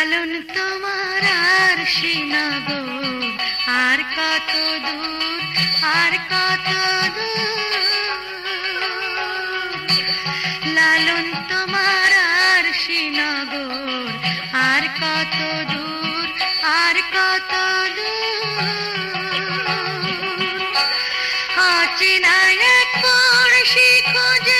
লালন তোমার আর শ্রীনগর আর কত দূর, আর কত দূর। লালন তোমার আর শ্রীনগর আর কত দূর, আর কত দূর। অচেনা এক পড়শি খোঁজে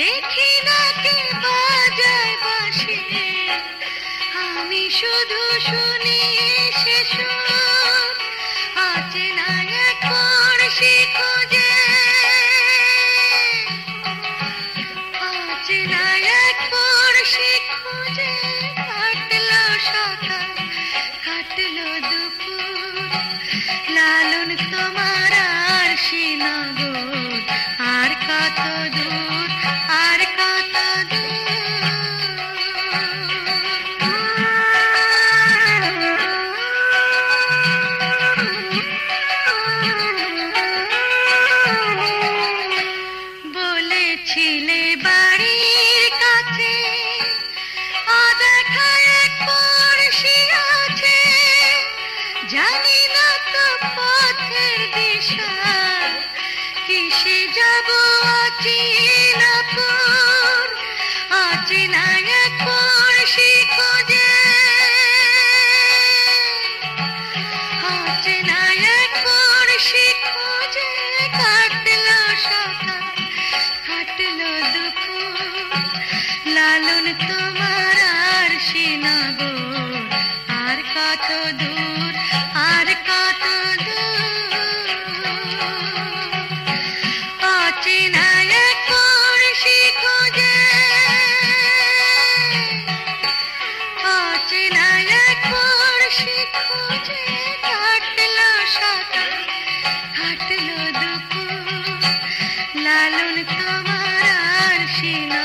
দেখি না কে বাজায় বাসে। আমি শুধু শুনি সে সুর, অচেনা এক পড়শি খোঁজে। অচেনা এক পড়শি খোঁজে, কাটলো সকাল, কাটলো দুপুর। লালন তোমার আর শ্রীনগর আর কত বলেছিলে বাড়ির কাছে, অদেখা এক পড়শি জানি না তো পথের দিশা, কিসে যাব অচিনাপুর? অচেনা এক পড়শি খোঁজে। অচেনা এক পড়শি খোঁজে, কাটলো সকাল। ছিল